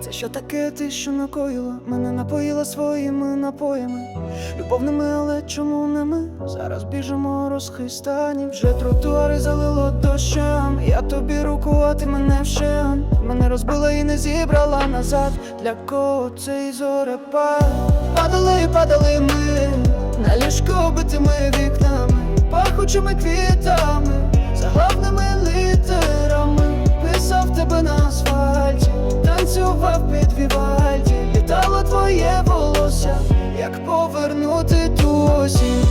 Це що таке ти, що накоїла? Мене напоїла своїми напоями, любовними, але чому не ми? Зараз біжимо розхистані, вже тротуари залило дощем. Я тобі руку, а ти мене вщент Мене розбила і не зібрала назад. Для кого цей зорепад? Падали, падали ми, на ліжко битими вікнами, пахучими квітами, person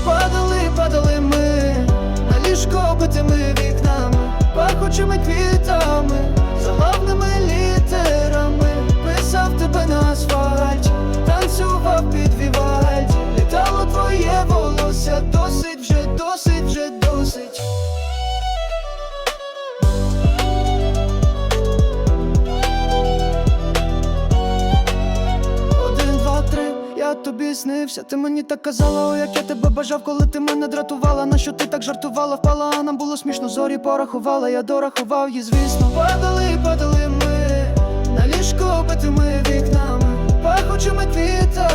я снився. Ти мені так казала, о, як я тебе бажав, коли ти мене дратувала. На що ти так жартувала, впала, а нам було смішно, зорі порахувала, я дорахував її, звісно. Падали, падали ми, на ліжко битими вікнами, пахучими квітами,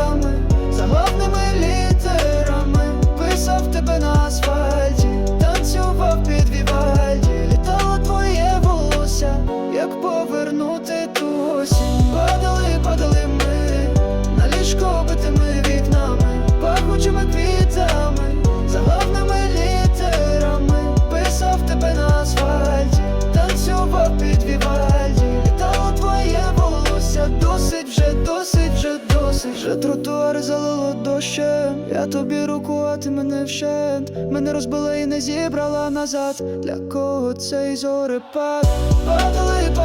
вже тротуари залило дощем. Я тобі руку, а ти мене вщент. Мене розбила і не зібрала назад. Для кого цей зорепад? Падали, падали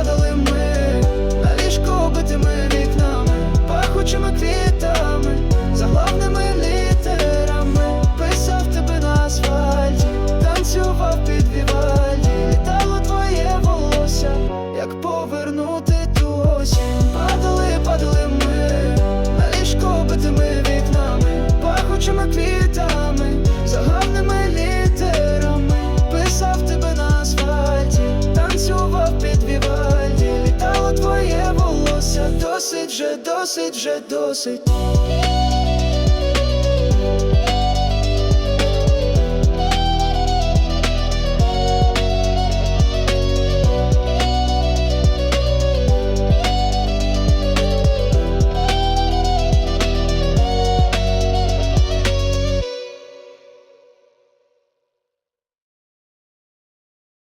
досить вже, досить вже, досить.